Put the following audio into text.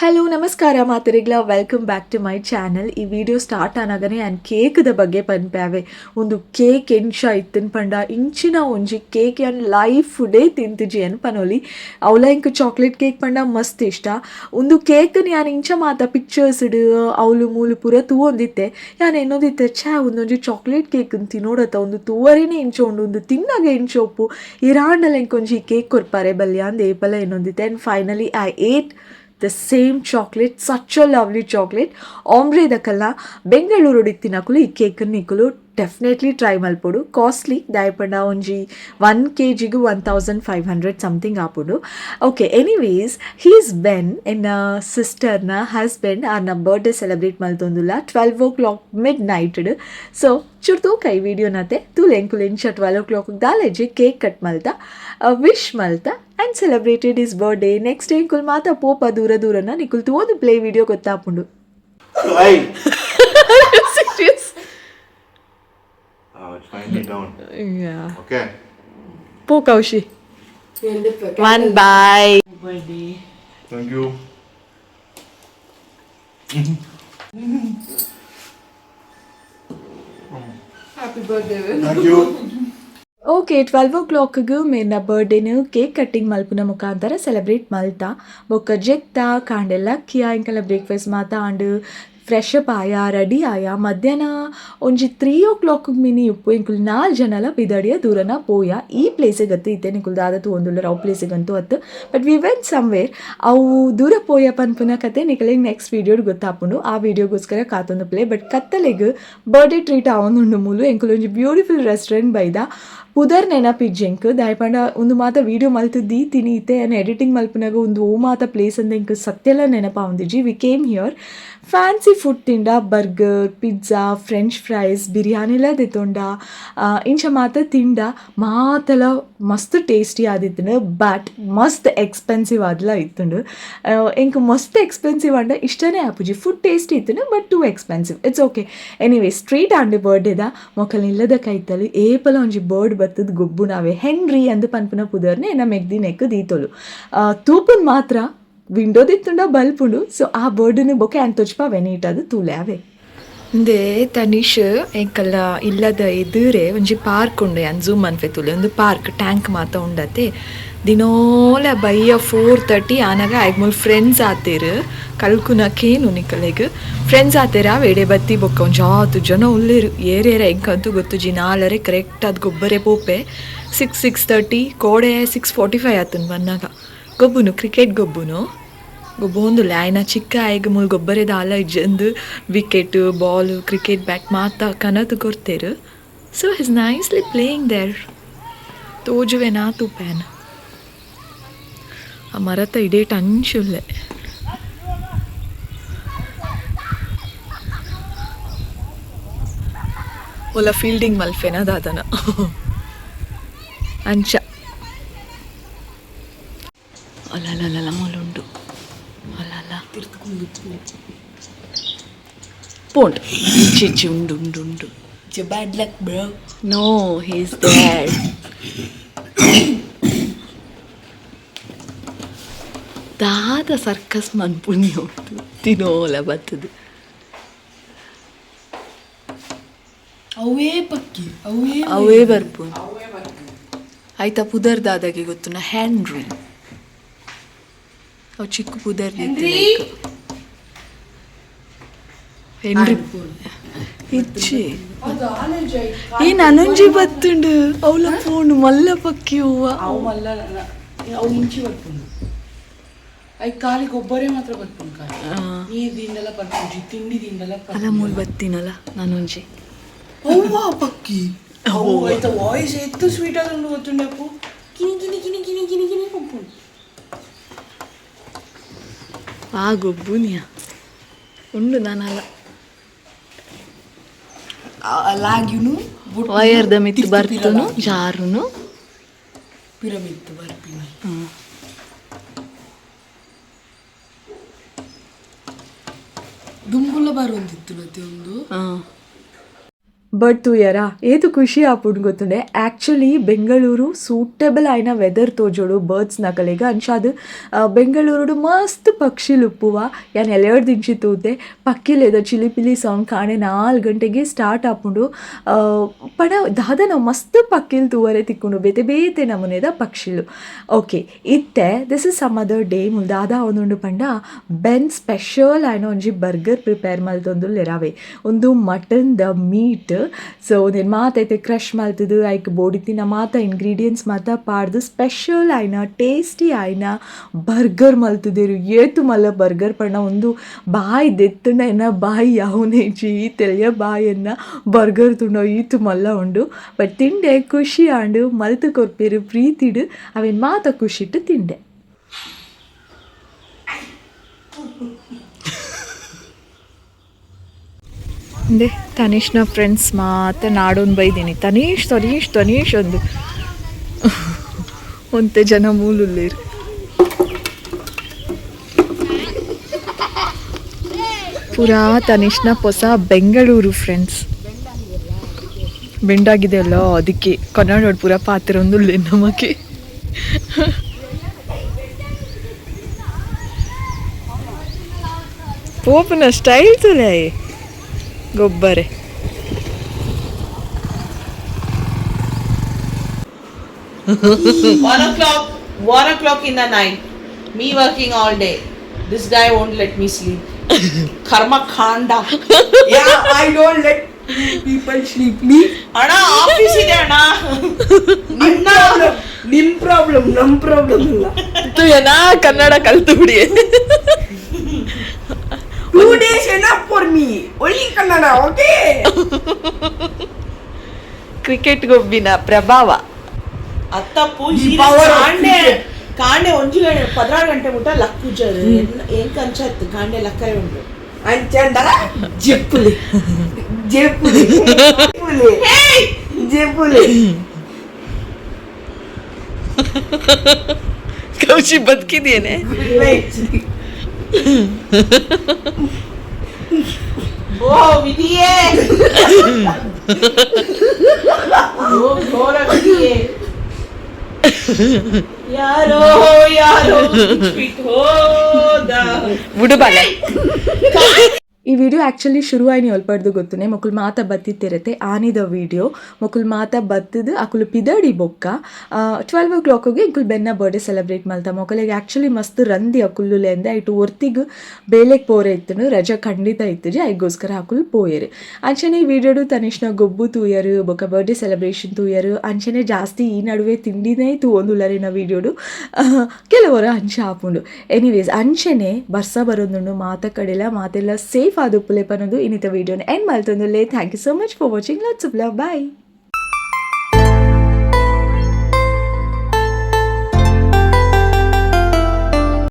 Hello ನಮಸ್ಕಾರ ಮಾತರಿಗ್ಲ. Welcome back to my channel ಈ video start ಆನಾಗನೆ ಆ್ಯಂಡ್ ಕೇಕ್ದ ಬಗ್ಗೆ ಪನ್ಪ್ಯಾವೆ ಒಂದು ಕೇಕ್ ಎಂಚ ಇತ್ತಿನ ಪಂಡ. ಇಂಚಿನ ಒಂಜಿ ಕೇಕ್ ಅಂಡ್ ಲೈಫ್ ಫುಡೇ ತಿಂತಿಜಿ ಅನ್ ಪನೋಲಿ. ಅವಲ ಇಂಕ ಚಾಕ್ಲೇಟ್ ಕೇಕ್ ಪಂಡ ಮಸ್ತ್ ಇಷ್ಟ. ಒಂದು ಕೇಕ್ ಯಾನ್ ಇಂಚ ಮಾತ ಪಿಕ್ಚರ್ಸ್ ಇಡು ಅವಳು ಮೂಲು ಪೂರ ತೂವೊಂದಿತ್ತೆ. ಯಾನ್ ಎನ್ನೋದಿತ್ತೆ, ಛಾ, ಒಂದೊಂಜಿ ಚಾಕ್ಲೇಟ್ ಕೇಕ್ ತಿನ್ನೋಡತ್ತ. ಒಂದು ಇಂಚ ಉಂಡು ಒಂದು ತಿನ್ನಾಗ ಇಂಚೋಪು ಇರಾಂಡಲ್ಲಿ ಇಂಕೊಂಜಿ ಕೇಕ್ ಕೊರ್ಪಾರೆ ಬಲ್ಯ ಅಂದ ಏಪಲ ಏನೊಂದಿತ್ತೆ and finally I ate the same chocolate such a lovely chocolate Amre ದಕಲ್ಲ ಬೆಂಗಳೂರು ತಿನ್ನಕ್ಕೂ ಈ ಕೇಕನ್ನು ಇಕ್ಕಲು ಡೆಫಿನೆಟ್ಲಿ ಟ್ರೈ ಮಲ್ಪೊಡು ಕಾಸ್ಟ್ಲಿ ದಾಯಪಂಡ ಒಂಜಿ one K ಜಿಗೂ one thousand five hundred something ಆಪುಡು okay anyways he's been ಎನ್ನ ಸಿಸ್ಟರ್ನ ಹಸ್ಬೆಂಡ್ ಆರ್ನ ಬರ್ಡೇ ಸೆಲೆಬ್ರೇಟ್ ಮಲ್ತೊಂದುಲ್ಲ ಟ್ವೆಲ್ವ್ ಓ ಕ್ಲಾಕ್ ಮಿಡ್ ನೈಟ್ಡ್ ಸೊ ಚುರ್ತು ಕೈ ವಿಡಿಯೋನತೆ ತೂಲೆಂಕುಲು ಇಂಚ ಟ್ವೆಲ್ ಓ ಕ್ಲಾಕ್ ದಾಲೆಜಿ ಕೇಕ್ ಕಟ್ ಮಲ್ತ wish ಮಲ್ತ and celebrated his birthday next ಎಂಕುಲ್ ಮಾತ ಪೋಪ ದೂರ ದೂರನ ನಿಕುಲ್ ತೋದು ಪ್ಲೇ ವಿಡಿಯೋ ಗೊತ್ತಾಪುಂಡು Hey! Serious Oh, it's finally down. Okay. ಪೋ Kaushi one boy Thank you. Happy birthday. Thank you. Okay twelve o'clock ಮೇನ ಬರ್ಡೇನು ಕೇಕ್ ಕಟ್ಟಿಂಗ್ ಮಲ್ಪುನ ಮುಖಾಂತರ ಸೆಲೆಬ್ರೇಟ್ ಮಲ್ತ. ಬೊಕ್ಕ ಜೆತ್ತ ಕಾಂಡೆಲ್ಲ ಕಿಯಾ ಇಂಕಲ ಬ್ರೇಕ್ಫಾಸ್ಟ್ ಮಾತ ಆಂಡ್ ಫ್ರೆಶ್ ಅಪ್ ಆಯ ರೆಡಿ ಆಯ. ಮಧ್ಯಾಹ್ನ ಒಂಜಿ ತ್ರೀ ಓ ಕ್ಲಾಕ್ ಮಿನಿ ಉಪ್ಪು, ಇಂಕುಲ್ ನಾಲ್ ಜನಲ ಬಿದಡಿಯ ದೂರನ ಪೋಯ. ಈ ಪ್ಲೇಸಿಗೆ ಅತ್ತು ಇತ್ತೆ, ನಿಕುಲ್ ದಾದತ್ತು ಒಂದುಲ್ಲರ ಅವು ಪ್ಲೇಸಿಗಂತೂ ಅತ್ತು. ಬಟ್ ವಿ ವೆಂಟ್ ಸಮ್ವೇರ್ ಅವು ದೂರ ಪೋಯ ಪನ್ಪುನ ಕತೆ ನಿಕಲಿಗೆ ನೆಕ್ಸ್ಟ್ ವೀಡಿಯೋಡ್ ಗೊತ್ತಾಪುಂಡು. ಆ ವಿಡಿಯೋಗೋಸ್ಕರ ಕಾತೊಂದು ಪ್ಲೇ ಬಟ್ ಕತ್ತಲೆಗೆ ಬರ್ಡೇ ಟ್ರೀಟ್ ಆವೊಂದುಂಡು ಮೂಲು. ಎಂಕುಲ್ ಒಂಜಿ ಬ್ಯೂಟಿಫುಲ್ ರೆಸ್ಟೋರೆಂಟ್ ಬೈದ. ಪುದರ್ ನೆನಪಿಜ್ಜೆಂಕ್ ದಾಯಪಂಡ ಒಂದು ಮಾತ ವಿಡಿಯೋ ಮಲ್ತು ತಿನಿ ಇತ್ತೆ ಆ್ಯಂಡ್ ಎಡಿಟಿಂಗ್ ಮಲ್ಪನಾಗ ಒಂದು ಓ ಮಾತ ಪ್ಲೇಸ್ ಅಂದ ಇಂಕ ಸತ್ಯೆಲ್ಲ ನೆನಪ ಒಂದಿಜಿ we came here fancy food ತಿಂಡ burger pizza French fries biryani ಲ ದಿತ್ತೊಂಡ ಇಂಚ ಮಾತ ತಿಂಡ ಮಾತಲ ಮಸ್ತ್ ಟೇಸ್ಟಿ ಆದಿತ್ತು ಬಟ್ ಮಸ್ತ್ ಎಕ್ಸ್ಪೆನ್ಸಿವ್ ಆದ್ಲ ಇತ್ತುಂಡು. ಇಂಕ ಮಸ್ತ್ ಎಕ್ಸ್ಪೆನ್ಸಿವ್ ಅಂಡ ಇಷ್ಟನೇ ಆಪುಜಿ food tasty ಇತ್ತುಂಡು but too expensive it's okay anyway street and ಬರ್ಡೇದ ಮೊಕಲ್ ಇಲ್ಲದ ಕೈತಲು ಏಪಲ ಒಂಜಿ ಬರ್ಡ್ ಬತ್ತದ ಗೊಬ್ಬು ನಾವೇ. ಹೆನ್ರಿ ಅಂದು ಪನ್ಪುನ ಪುದರ್ನೆ ನಮ್ಮ ಎಗ್ದಿ ನೆಕ್ ದೀತೊಲು. ಆ, ತೂಪುನ್ ಮಾತ್ರ ವಿಂಡೋ ದಿತ್ತುಂಡ ಬಲ್ಪುಂಡು ಸೊ ಆ ಬರ್ಡ್ನು ಬೊಕೆ ಆ್ಯನ್ ತೊಚ್ಪ ವೆನೀಟದು ತೂಲೆ ಅವೇ ಇಂದೆ ತನಿಷ್ ಎಂಕಲ್ಲ ಇಲ್ಲದ ಎದುರೇ ಒಂಜಿ ಪಾರ್ಕ್ ಉಂಡು ಜೂಮ್ ಅನ್ಫೆ ತುಲೆ. ಒಂದು ಪಾರ್ಕ್ ಟ್ಯಾಂಕ್ ಮಾತ ಉಂಡತೆ. ದಿನೋಲ ಬೈಯ ಫೋರ್ ತರ್ಟಿ ಆನಾಗ ಐಗ್ಮೂಲ್ ಫ್ರೆಂಡ್ಸ್ ಆತೇರು ಕಲ್ಕುನಕೇನು ನಿಕಲೆಗ್. ಫ್ರೆಂಡ್ಸ್ ಆತೇರ ವೇಡೆ ಬತ್ತಿ ಬೊಕ್ಕ ಒಂಜಿ ಜಾತು ಜನ ಉಲ್ಲೇರು ಏರೇರ ಹೆಂಗಂತೂ ಗೊತ್ತು ಜಿ ನಾಲರೆ ಕರೆಕ್ಟ್ ಅದು ಗೊಬ್ಬರೆ ಪೋಪೆ. ಸಿಕ್ಸ್ ಸಿಕ್ಸ್ ತರ್ಟಿ, ಕೋಡೆ ಸಿಕ್ಸ್ ಫೋರ್ಟಿ ಫೈವ್ ಆತನ್ ಬನ್ನಾಗ ಗೊಬ್ಬುನು, ಕ್ರಿಕೆಟ್ ಗೊಬ್ಬುನು? ಗೊಬ್ಬೊಂದು ಆಯ್ನ ಚಿಕ್ಕ ಆಯ್ಗ ಮುಲ್ ಗೊಬ್ಬರೆ ದಾಲ ಇಜ್ಜಂದು, ವಿಕೆಟ್, ಬಾಲ್, ಕ್ರಿಕೆಟ್ ಬ್ಯಾಟ್ ಮಾತ ಕನತು ಕೊರ್ತೇರು. So his nicely playing there ತೋಜುವೆ ನಾ ತೂಪೇನ ಆ ಮರತ ಇಡೇಟ್ ಅಂಚುಲ್ಲೆ ಒಲ ಫೀಲ್ಡಿಂಗ್ ಮಲ್ಫೆನ ದಾದನ. ಅಂಚ. ಅಲ್ಲಲ್ಲ ಮೊಲುಂಡು. ಅಲ್ಲಲ್ಲ ಪೋಂಡ್. ಇಚ್ಚಿ ಉಂಡು ಉಂಡು ಉಂಡು ಉಂಡುಂಡು your luck bro. No he's there ದಾದ ಸರ್ಕಸ್ ಮನ್ಪುಣಿ ಉಂಟು. ತಿನ್ನೋಲ ಬತ್ತದು ಅವೇ ಪಕ್ಕಿ ಅವೇ ಅವೇ ಬರ್ಪು. ಆಯ್ತಾ ಪುದರ್ ದಾದಾಗೆ ಗೊತ್ತುನ ಹ್ಯಾಂಡ್ರಿ. ಅವು ಚಿಕ್ಕ ಪುದರ್ ಹೆನ್ರಿ? ಇಚ್ಚಿ. ನನೊಂಜಿ ಬತ್ತುಂಡು. ಅವಳ ಫೋನ್ ಮಲ್ಲ ಪಕ್ಕಿ ಹೂವ. ಅವು ಮಲ್ಲ ಖಾಲಿ ಗೊಬ್ಬರ ಮಾತ್ರ ಬದುಕೊಂಡ್ಕಾಯಿ ನೀರು ತಿಂಡಲ್ಲ ಬರ್ಕೊಂಡ್ಜಿ ತಿಂಡಿ ತಿಂಡಲ್ಲ ಅಲ್ಲ ಮೂಲ್ ಬತ್ತಿನಲ್ಲ ನಾನು ಒಂಜಿ ಅವ್ವ ಪಕ್ಕಿ ಅವು ಆಯ್ತ ವಾಯ್ಸ್ ಎತ್ತು ಸ್ವೀಟ್ ಅದೊಂದು ಗೊತ್ತುಂಡಪ್ಪು ಕಿನಿ ಕಿನಿ ಕಿನಿ ಕಿನಿ ಕಿನಿ ಕಿನಿ ಪಪ್ಪು ಆ ಗೊಬ್ಬುನಿಯ ಉಂಡು ನಾನಲ್ಲ ಲಾಗ್ಯುನು ವಯರ್ದ ಮಿತ್ತು ಬರ್ತುನು ಜಾರುನು ಪಿರಮಿತ್ತು ಬರ್ಪಿನಿ ದುಂಬುಲ ಬರುವಂತಿತ್ತು ಮತ್ತೆ ಒಂದು ఏదు ಏತು ಖುಷಿ ಆಪುಂಡು ಗೊತ್ತುಂಡೆ ಆ್ಯಕ್ಚುಲಿ ಬೆಂಗಳೂರು ಸೂಟೇಬಲ್ ಆಯ್ನ ವೆದರ್ ತೋಜೋಡು ಬರ್ಡ್ಸ್ ಕಲೆಗ ಅಂಚಾದ್ ಬೆಂಗಳೂರು ಮಸ್ತ್ ಪಕ್ಷಿಲು ಉಪ್ಪುವ ಯಾನ್ ಎಲೆರಡು ದಿಂಚಿ ತೂತೆ ಪಕ್ಕಿಲೇದ ಚಿಲಿಪಿಲಿ ಸಾಂಗ್ ಕಾಣೆ ನಾಲ್ಕು ಗಂಟೆಗೆ ಸ್ಟಾರ್ಟ್ ಆಪುಂಡು ಪಡ ದಾದನ ಮಸ್ತ್ ಪಕ್ಕಿಲ್ ತೂವರೆ ತಿಕ್ಕೊಂಡು ಬೇತೆ ಬೇತೆ ನಮೂನೆದ ಪಕ್ಷಿಲು ಓಕೆ ಇತ್ತೆ this is some other day ಮುಲ್ ದಾದ ಒಂದುಂಡು ಪಂಡ ಬೆನ್ ಸ್ಪೆಷಲ್ ಆಯ್ನ ಒಂಜಿ ಬರ್ಗರ್ ಪ್ರಿಪೇರ್ ಮಲ್ತೊಂದು ಲೆರಾವೆ ಒಂದು ಮಟನ್ ದ ಮೀಟ್ ಸೊ ಒಂದೇನು ಮಾತೈತೆ ಕ್ರಷ್ ಮಲ್ತದು ಐಕ್ ಬೋಡಿತಿನ ಮಾತ ಇಂಗ್ರೀಡಿಯೆಂಟ್ಸ್ ಮಾತ ಪಾಡ್ದು ಸ್ಪೆಷಲ್ ಆಯ್ನ ಟೇಸ್ಟಿ ಆಯ್ನ ಬರ್ಗರ್ ಮಲ್ತದೇರು ಏತು ಮಲ್ಲ ಬರ್ಗರ್ ಪಣ್ಣ ಒಂದು ಬಾಯಿ ದೆತ್ತಣ್ಣ ಎನ್ನ ಬಾಯಿ ಯಾವನೇ ಜಿ ತೆಲಿಯ ಬಾಯನ್ನ ಬರ್ಗರ್ ತುಂಡ ಈತು ಮಲ್ಲ ಉಂಡು ಬಟ್ ತಿಂಡೆ ಖುಷಿ ಆಂಡು ಮಲ್ತು ಕೊರ್ಪೇರು ಪ್ರೀತಿಡು ಅವೇನು ಮಾತ ಖುಷಿಟ್ಟು ತಿಂಡೆ ಅಂದೆ ತನೀಶ್ನ ಫ್ರೆಂಡ್ಸ್ ಮಾತ್ರ ನಾಡೋನ್ ಬೈದೀನಿ. ತನೀಶ್ ತನೀಶ್ ತನೀಶ್ ಒಂದು ಒಂತೆ ಜನ ಮೂಲುಲ್ಲೇರು. ಪುರಾ ತನಿಷ್ನ ಹೊಸ ಬೆಂಗಳೂರು ಫ್ರೆಂಡ್ಸ್ ಬೆಂಡಾಗಿದೆ ಅಲ್ಲ ಅದಕ್ಕೆ. ಕನ್ನಡ ಪೂರ ಪಾತ್ರ ಒಂದು ನಮಗೆ ಪೋಪನ ಸ್ಟೈಲ್ ತುಲೆ ಗೊಬ್ಬರೆ One clock one o'clock in the night. Me working all day. This guy won't let me sleep. Karma khanda. Yeah, I don't let people sleep. Me, ಅಣ್ಣ ಆಫೀಸ್ ಇದೆ ಅಣ್ಣ ನಿನ್ನ problem, ನಿಮ್ ಪ್ರಾಬ್ಲಮ್ ನಮ್ ಪ್ರಾಬ್ಲಮ್ ಇಲ್ಲ. ಏನಾ ಕನ್ನಡ ಕಲ್ತು ಬಿಡಿ Two days enough for me. Only Kannada, okay? Cricket ಗೊಬ್ಬಿನ ಪ್ರಭಾವ ಅತ್ತ ಪೂಜಿ The power of ಕಾಂಡೆ ಕಾಂಡೆ ಒಂಜಿ ಗಂಟೆ ಪದ್ನಾರು ಗಂಟೆ ಮುಟ್ಟ ಲಕ್ ಪೂಜಾರು ಏನ್ ಕಂಚತ್ ಕಾಂಡೆ ಲಕ್ಕರೆ ಉಂಟು. ಅಂಚಂದ ಜೆಪ್ಪುಲಿ ಜೆಪ್ಪುಲಿ ಜೆಪ್ಪುಲಿ ಜೆಪ್ಪುಲಿ ಕೌಶಿ ಬದುಕಿದೇನೆ ஓ விதியே. ஓ கோர விதியே. யாரோ விடுபாலை ಈ ವಿಡಿಯೋ ಆ್ಯಕ್ಚುಲಿ ಶುರು ಆಯ್ನಿ ಒಲ್ಪಡ್ದು ಗೊತ್ತುನೆ. ಮೊಕುಲು ಮಾತ ಬತ್ತಿತ್ತಿರತ್ತೆ. ಆನಿದ ವಿಡಿಯೋ ಮೊಕುಲು ಮಾತ ಬತ್ತದು ಅಕುಲು ಪಿದಡಿ ಬೊಕ್ಕ. ಟ್ವೆಲ್ವ್ ಓ ಕ್ಲಾಕ್ಗೆ ಇಂಕುಲ್ ಬೆನ್ನ ಬರ್ಡೇ ಸೆಲೆಬ್ರೇಟ್ ಮಲ್ತ. ಮೊಕಲಿಗೆ ಆ್ಯಕ್ಚುಲಿ ಮಸ್ತ್ ರಂದಿ ಅಕುಲ್ಲುಲೆ ಅಂದ. ಐಟು ಒರ್ತಿಗೆ ಬೇಲೆಗೆ ಪೋರೆ ಇತ್ತು ರಜಾ ಖಂಡಿತ ಇತ್ತಜಿ ಐಗೋಸ್ಕರ ಅಕುಲು ಪೋಯರು. ಅಂಚನೆ ಈ ವಿಡಿಯೋಡು ತನಿಷ್ನ ಗೊಬ್ಬು ತೂಯರು, ಬೊಕ್ಕ ಬರ್ಡೇ ಸೆಲೆಬ್ರೇಷನ್ ತೂಯರು, ಅಂಚನೆ ಜಾಸ್ತಿ ಈ ನಡುವೆ ತಿಂಡಿನೇ ತೂವೊಂದುಲ್ಲರಿ ನಾ ವಿಡಿಯೋಡು ಕೆಲವರು ಅಂಚೆ ಆಪುಂಡು ಎನಿವೇಸ್ ಅಂಚನೆ ಬರ್ಸ ಬರೋದು ಮಾತ ಕಡೆಲ್ಲ ಮಾತೆಲ್ಲ ಸೇಫ್ ಆದ ಉಪ್ಪುಲೆ ಪನ್ನೋದು ಇನ್ನಿತ ವಿಡಿಯೋನ end ಮಲ್ತೊಂದುಲ್ಲೆ thank you so much for watching lots of love bye